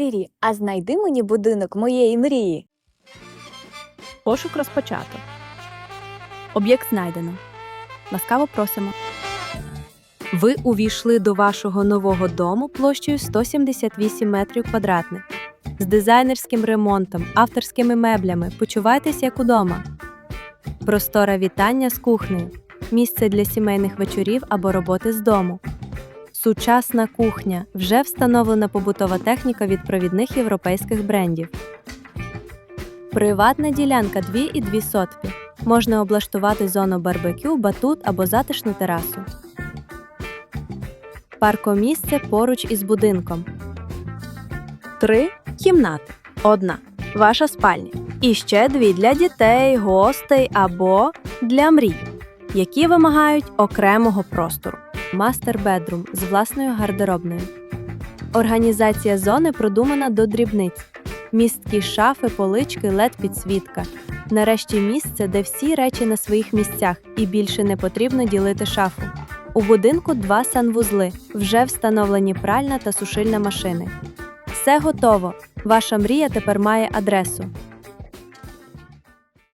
Сірі, а знайди мені будинок моєї мрії. Пошук розпочато. Об'єкт знайдено. Ласкаво просимо. Ви увійшли до вашого нового дому площею 178 метрів квадратних. З дизайнерським ремонтом, авторськими меблями. Почувайтесь як удома. Простора вітання з кухнею. Місце для сімейних вечорів або роботи з дому. Сучасна кухня. Вже встановлена побутова техніка від провідних європейських брендів. Приватна ділянка 2,2 сотки. Можна облаштувати зону барбекю, батут або затишну терасу. Паркомісце поруч із будинком. Три кімнати. Одна ваша спальня. І ще дві для дітей, гостей або для мрій, які вимагають окремого простору. Мастер бедрум з власною гардеробною. Організація зони продумана до дрібниць. Місткі шафи, полички, лед підсвітка. Нарешті місце, де всі речі на своїх місцях, і більше не потрібно ділити шафу. У будинку два санвузли, вже встановлені пральна та сушильна машини. Все готово. Ваша мрія тепер має адресу.